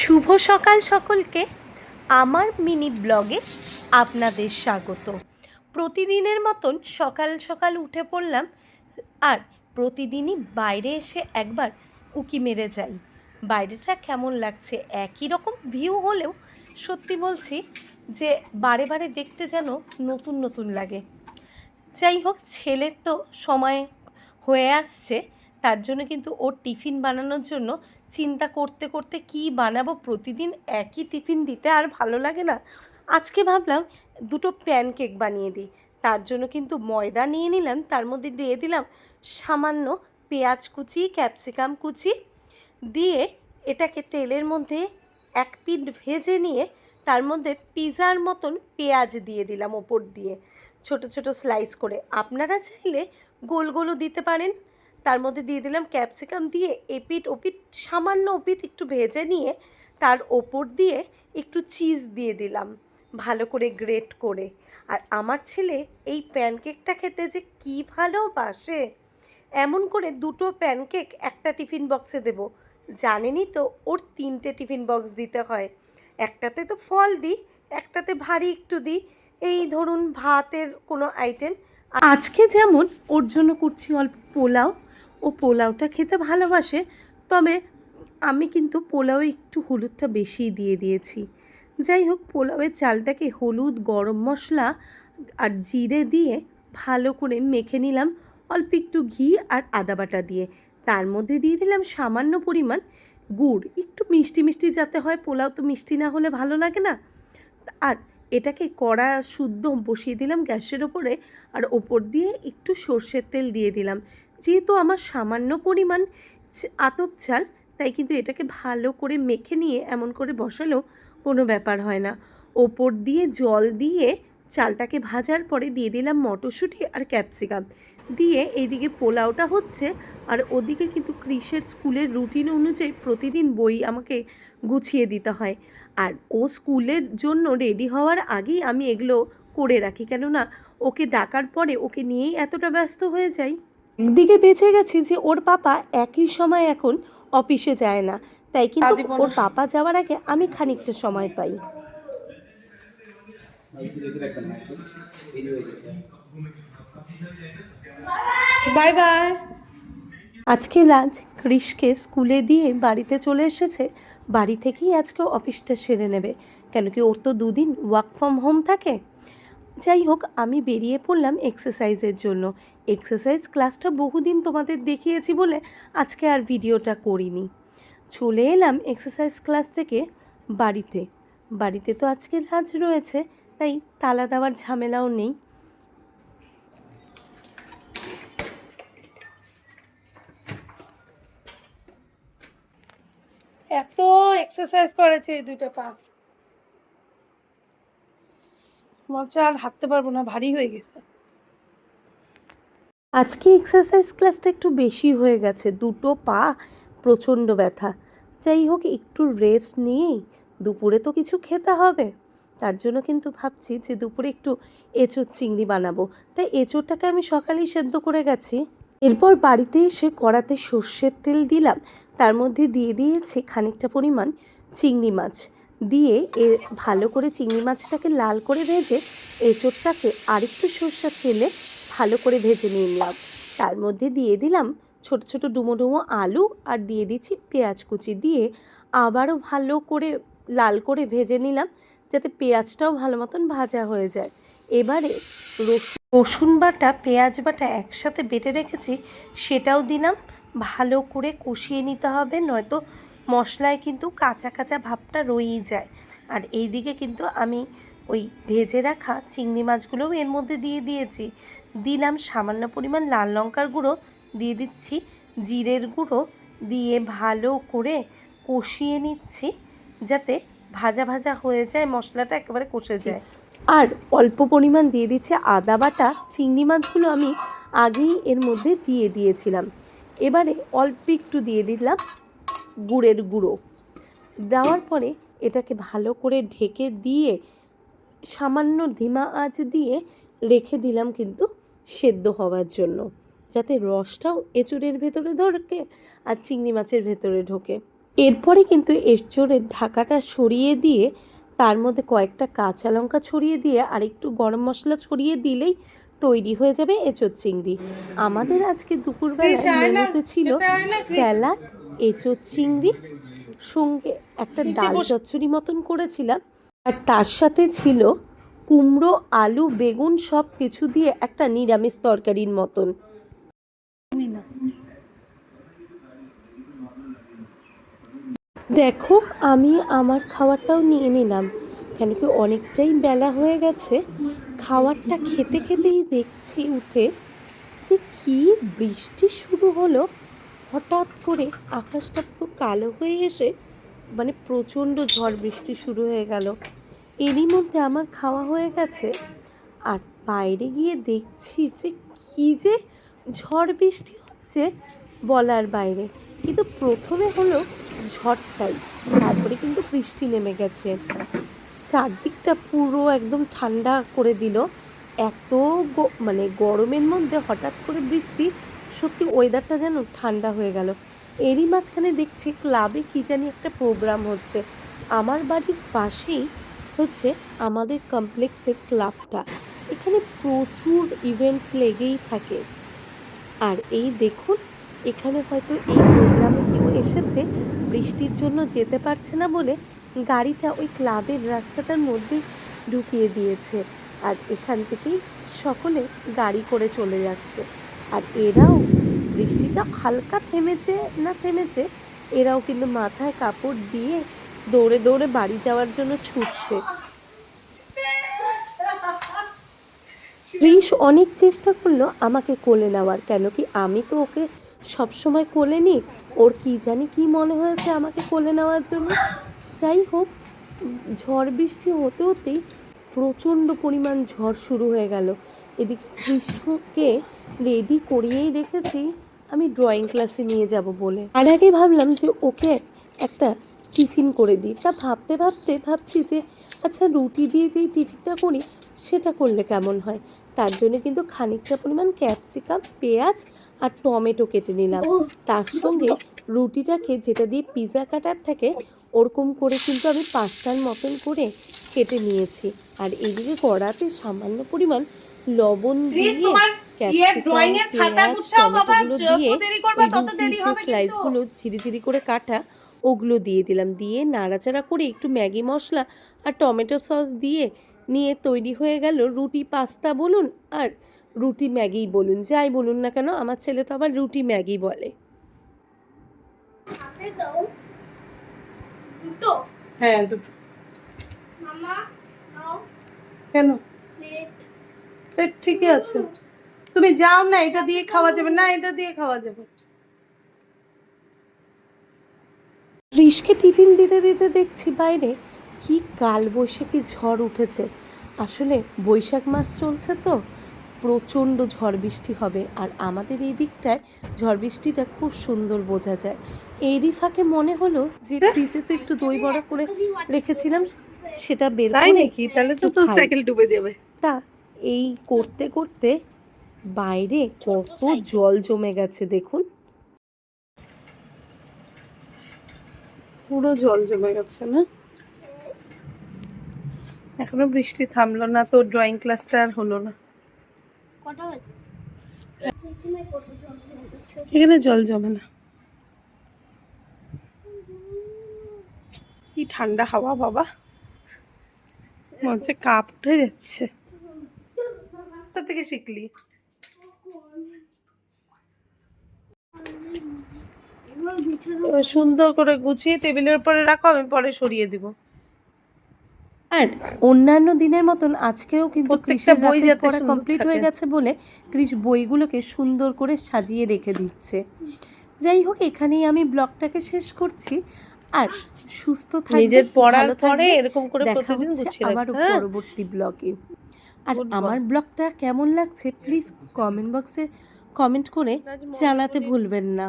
শুভ সকাল সকলকে। আমার মিনি ব্লগে আপনাদের স্বাগত। প্রতিদিনের মতন সকাল সকাল উঠে পড়লাম আর প্রতিদিনই বাইরে এসে একবার উকি মেরে যাই। বাইরেটা কেমন লাগছে? একই রকম ভিউ হলেও সত্যি বলছি যে বারে বারে দেখতে যেন নতুন নতুন লাগে। যাই হোক, ছেলের তো সময় হয়ে আসছে। তার জন্য কিন্তু ওর টিফিন বানানোর জন্য চিন্তা করতে করতে কি বানাবো প্রতিদিন একই টিফিন দিতে আর ভালো লাগে না। আজকে ভাবলাম দুটো প্যানকেক বানিয়ে দিই। তার জন্য কিন্তু ময়দা নিয়ে নিলাম, তার মধ্যে দিয়ে দিলাম সামান্য পেঁয়াজ কুচি, ক্যাপসিকাম কুচি। দিয়ে এটাকে তেলের মধ্যে এক পিঠ ভেজে নিয়ে তার মধ্যে পিৎজার মতন পেঁয়াজ দিয়ে দিলাম ওপর দিয়ে। ছোট ছোট স্লাইস করে। আপনারা চাইলে গোল, গোলও দিতে পারেন। তার মধ্যে দিয়ে দিলাম ক্যাপসিকাম দিয়ে এপিট ওপিট, সামান্য ওপিট একটু ভেজে নিয়ে তার ওপর দিয়ে একটু চিজ দিয়ে দিলাম, ভালো করে গ্রেট করে। আর আমার ছেলে এই প্যানকেকটা খেতে যে কী ভালোবাসে! এমন করে দুটো প্যানকেক একটা টিফিন বক্সে দেবো। জানেনই তো ওর তিনটে টিফিন বক্স দিতে হয়। একটাতে তো ফল দিই, একটাতে ভারী একটু দিই। এই ধরুন ভাতের কোনো আইটেম আজকে যেমন ওর জন্য করছি অল্প পোলাও ও পোলাওটা খেতে ভালোবাসে, তবে আমি কিন্তু পোলাও একটু হলুদটা বেশি দিয়ে দিয়েছি। যাই হোক পোলাওয়ের চালটাকে হলুদ, গরম মশলা আর জিরে দিয়ে ভালো করে মেখে নিলাম অল্প একটু ঘি আর আদা বাটা দিয়ে। তার মধ্যে দিয়ে দিলাম সামান্য পরিমাণ গুড়। একটু মিষ্টি মিষ্টি যাতে হয়, পোলাও তো মিষ্টি না হলে ভালো লাগে না। আর এটাকে কড়া শুদ্ধ বসিয়ে দিলাম গ্যাসের ওপরে আর ওপর দিয়ে একটু সর্ষের তেল দিয়ে দিলাম। যেহেতু আমার সামান্য পরিমাণ আতপ চাল, তাই কিন্তু এটাকে ভালো করে মেখে নিয়ে এমন করে বসালেও কোনো ব্যাপার হয় না। ওপর দিয়ে জল দিয়ে চালটাকে ভাজার পরে দিয়ে দিলাম মটরশুঁটি আর ক্যাপসিকাম। দিয়ে এইদিকে পোলাওটা হচ্ছে আর ওদিকে কিন্তু ক্রিসের স্কুলের রুটিন অনুযায়ী প্রতিদিন বই আমাকে গুছিয়ে দিতে হয়। আর ও স্কুলের জন্য রেডি হওয়ার আগেই আমি এগুলো করে রাখি। কেননা ওকে ডাকার পরে ওকে নিয়েই এতটা ব্যস্ত হয়ে যাই। একদিকে বেঁচে গেছি যে ওর পাপা একই সময় এখন অফিসে যায় না। তাই কিন্তু ওর পাপা যাওয়ার আগে আমি খানিকটা সময় পাই। Bye bye. আজকে রাজ ক্রিশকে স্কুলে দিয়ে বাড়িতে চলে এসেছে। বাড়ি থেকেই আজকে অফিসটা সেরে নেবে। কেন কি ওর তো দুদিন ওয়ার্ক ফ্রম হোম থাকে। যাই হোক আমি বেরিয়ে পড়লাম এক্সারসাইজের জন্য। এক্সারসাইজ ক্লাসটা বহুদিন তোমাদের দেখিয়েছি বলে আজকে আর ভিডিওটা করিনি। চলে এলাম এক্সারসাইজ ক্লাস থেকে বাড়িতে। বাড়িতে তো আজকে রাজ রয়েছে, তাই তালা দেওয়ার ঝামেলাও নেই। এত এক্সারসাইজ করেছে এই দুইটা পা। মজা, আর হাঁটতে পারব না, ভারী হয়ে গেছে। আজকে এক্সারসাইজ ক্লাসটা একটু বেশি হয়ে গেছে, দুটো পা, প্রচণ্ড ব্যথা। যাই হোক, একটু রেস্ট নিয়েই দুপুরে তো কিছু খেতে হবে। তার জন্য কিন্তু ভাবছি যে দুপুরে একটু এঁচোড় চিংড়ি বানাবো। তাই এঁচোড়টাকে আমি সকালেই সেদ্ধ করে গেছি। এরপর বাড়িতে এসে কড়াতে সর্ষের তেল দিলাম। তার মধ্যে দিয়ে দিয়েছি খানিকটা পরিমাণ চিংড়ি মাছ। দিয়ে এ ভালো করে চিংড়ি মাছটাকে লাল করে ভেজে এঁচোরটাকে আরেকটু সর্ষের তেলে ভালো করে ভেজে নিলাম। তার মধ্যে দিয়ে দিলাম ছোট ছোট ডুমো ডুমো আলু আর দিয়ে দিচ্ছি পেঁয়াজ কুচি দিয়ে আবারও ভালো করে লাল করে ভেজে নিলাম যাতে পেঁয়াজটাও ভালো মতন ভাজা হয়ে যায়। এবারে রসুন বাটা, পেঁয়াজ বাটা একসাথে বেটে রেখেছি, সেটাও দিলাম। ভালো করে কষিয়ে নিতে হবে, নয়তো মশলায় কিন্তু কাঁচা কাঁচা ভাবটা রয়েই যায়। আর এই দিকে কিন্তু আমি ওই ভেজে রাখা চিংড়ি মাছগুলোও এর মধ্যে দিয়ে দিয়েছি। দিলাম সামান্য পরিমাণ লাল লঙ্কার গুঁড়ো দিয়ে দিচ্ছি জিরের গুঁড়ো দিয়ে ভালো করে কষিয়ে নিচ্ছি যাতে ভাজা ভাজা হয়ে যায় মশলাটা একেবারে কষে যায়। আর অল্প পরিমাণ দিয়ে দিচ্ছে আদা বাটা চিংড়ি মাছগুলো আমি আগেই এর মধ্যে দিয়ে দিয়েছিলাম। এবারে অল্প একটু দিয়ে দিলাম গুড়ের গুঁড়ো। দেওয়ার পরে এটাকে ভালো করে ঢেকে দিয়ে সামান্য ধিমা আঁচ দিয়ে রেখে দিলাম কিন্তু সেদ্ধ হওয়ার জন্য। যাতে রসটাও এঁচুড়ের ভেতরে ঢোকে আর চিংড়ি মাছের ভেতরে ঢোকে। এরপরে কিন্তু এঁচড়ের ঢাকাটা সরিয়ে দিয়ে তার মধ্যে কয়েকটা কাঁচা লঙ্কা ছড়িয়ে দিয়ে আর একটু গরম মশলা ছড়িয়ে দিলেই তৈরি হয়ে যাবে এঁচড় চিংড়ি। আমাদের আজকে দুপুরবেলা মেনুতে ছিল। স্যালাড এঁচড় চিংড়ি সঙ্গে একটা ডাল চচ্চড়ি মতন করেছিলাম। আর তার সাথে ছিল কুমড়ো, আলু, বেগুন সব কিছু দিয়ে একটা নিরামিষ তরকারির মতন। দেখো, আমি আমার খাবারটাও নিয়ে নিলাম। কেন কি অনেকটাই বেলা হয়ে গেছে। খাবারটা খেতে খেতেই দেখছি উঠে যে কি বৃষ্টি শুরু হলো। হঠাৎ করে আকাশটা পুরো কালো হয়ে এসে মানে প্রচণ্ড ঝড় বৃষ্টি শুরু হয়ে গেল। এরই মধ্যে আমার খাওয়া হয়ে গেছে। আর বাইরে গিয়ে দেখছি যে কি যে ঝড় বৃষ্টি হচ্ছে বলার বাইরে। কিন্তু প্রথমে হলো ঝড়টাই, তারপরে কিন্তু বৃষ্টি নেমে গেছে। চারদিকটা পুরো একদম ঠান্ডা করে দিল। এত মানে গরমের মধ্যে হঠাৎ করে বৃষ্টি, সত্যি ওয়েদারটা যেন ঠান্ডা হয়ে গেল। এরই মাঝখানে দেখছি ক্লাবে কি জানি একটা প্রোগ্রাম হচ্ছে। আমার বাড়ির পাশেই হচ্ছে আমাদের কমপ্লেক্সের ক্লাবটা এখানে প্রচুর ইভেন্ট লেগেই থাকে। আর এই দেখুন, এখানে হয়তো এই প্রোগ্রামে কেউ এসেছে, বৃষ্টির জন্য যেতে পারছে না বলে গাড়িটা ওই ক্লাবের রাস্তাটার মধ্যে ঢুকিয়ে দিয়েছে। আর এখান থেকেই সকলে গাড়ি করে চলে যাচ্ছে। আর এরাও, বৃষ্টিটা হালকা থেমেছে না থেমেছে, এরাও কিন্তু মাথায় কাপড় দিয়ে দৌড়ে দৌড়ে বাড়ি যাওয়ার জন্য ছুটছে। রিস অনেক চেষ্টা করল আমাকে কোলে নেওয়ার, কেন কি আমি তো ওকে সবসময় কোলে নিই। ওর কি জানি কি মনে হয়েছে আমাকে কোলে নেওয়ার জন্য। যাই হোক, ঝড় বৃষ্টি হতে হতেই প্রচণ্ড পরিমাণ ঝড় শুরু হয়ে গেল। এদিক কৃষ্ণকে রেডি করিয়েই রেখেছি, আমি ড্রয়িং ক্লাসে নিয়ে যাব বলে। আর আগে ভাবলাম যে ওকে একটা টিফিন করে দিই। তা ভাবতে ভাবতে ভাবছি যে আচ্ছা রুটি দিয়ে যেই টিফিনটা করি সেটা করলে কেমন হয়? তার জন্য কিন্তু খানিকটা পরিমাণ ক্যাপসিকাম পেঁয়াজ আর টমেটো কেটে নিলাম। তার সঙ্গে রুটিটাকে যেটা দিয়ে পিৎজা কাটার থাকে ওরকম করে কিন্তু আমি পাঁচটার মতন করে কেটে নিয়েছি। আর এদিকে কড়াতে সামান্য পরিমাণ লবণ দিয়ে ইয়ে ক্যাপসিকাম পেঁয়াজ টমেটোগুলো দিয়ে ওই। স্লাইসগুলো ঝিরি ঝিরি করে কাটা ওগুলো দিয়ে দিলাম। দিয়ে নাড়াচাড়া করে একটু ম্যাগি মশলা আর টমেটো সস দিয়ে নিয়ে তৈরি হয়ে গেল রুটি পাস্তা বলুন আর রুটি ম্যাগি বলুন যাই বলুন না কেন আমার ছেলে তো আবার রুটি ম্যাগি বলে। হ্যাঁ দুটো। কেন? ঠিকই আছে। তুমি যাও না এটা দিয়ে খাওয়া যাবে। না এটা দিয়ে খাওয়া যাবে। রিশকে টিফিন দিতে দিতে দেখছি বাইরে কি কাল বৈশাখী ঝড় উঠেছে। আসলে বৈশাখ মাস চলছে তো প্রচণ্ড ঝড় বৃষ্টি হবে আর আমাদের এই দিকটায় ঝড় বৃষ্টিটা খুব সুন্দর বোঝা যায়। এরই ফাঁকে মনে হলো যে ফ্রিজে তো একটু দই বড়া করে রেখেছিলাম সেটা বের তাই নাকি? তাহলে তো তোর সাইকেল ডুবে যাবে। তা এই করতে করতে বাইরে কত জল জমে গেছে দেখুন। পুরো জল জমে গেছে না? এখনও বৃষ্টি থামলো না তোর ড্রয়িং ক্লাসটা আর হলো না। এখানে জল এখানে জল জমে না। কি ঠান্ডা হাওয়া বাবা। মনে হচ্ছে কাপ উঠে যাচ্ছে। কোথা থেকে শিখলি এবার বিছানা এবার সুন্দর করে গুছিয়ে টেবিলের উপরে রাখো আমি পরে সরিয়ে দিব। আর অন্যান্য দিনের মতন আজকেও কিন্তু প্রত্যেকটা কৃষের বই যাতে কমপ্লিট হয়ে। গেছে বলে কৃষ বইগুলোকে সুন্দর করে সাজিয়ে রেখে দিচ্ছে। যাই হোক এখানেই আমি ব্লগটাকে শেষ করছি। আর সুস্থ থাকবে নিজের পড়ার পরে এরকম করে প্রতিদিন গুছিয়ে রাখতে। হ্যাঁ? পরবর্তী ব্লগে। আর আমার ব্লগটা কেমন লাগছে প্লিজ কমেন্ট বক্সে কমেন্ট করে জানাতে ভুলবেন না।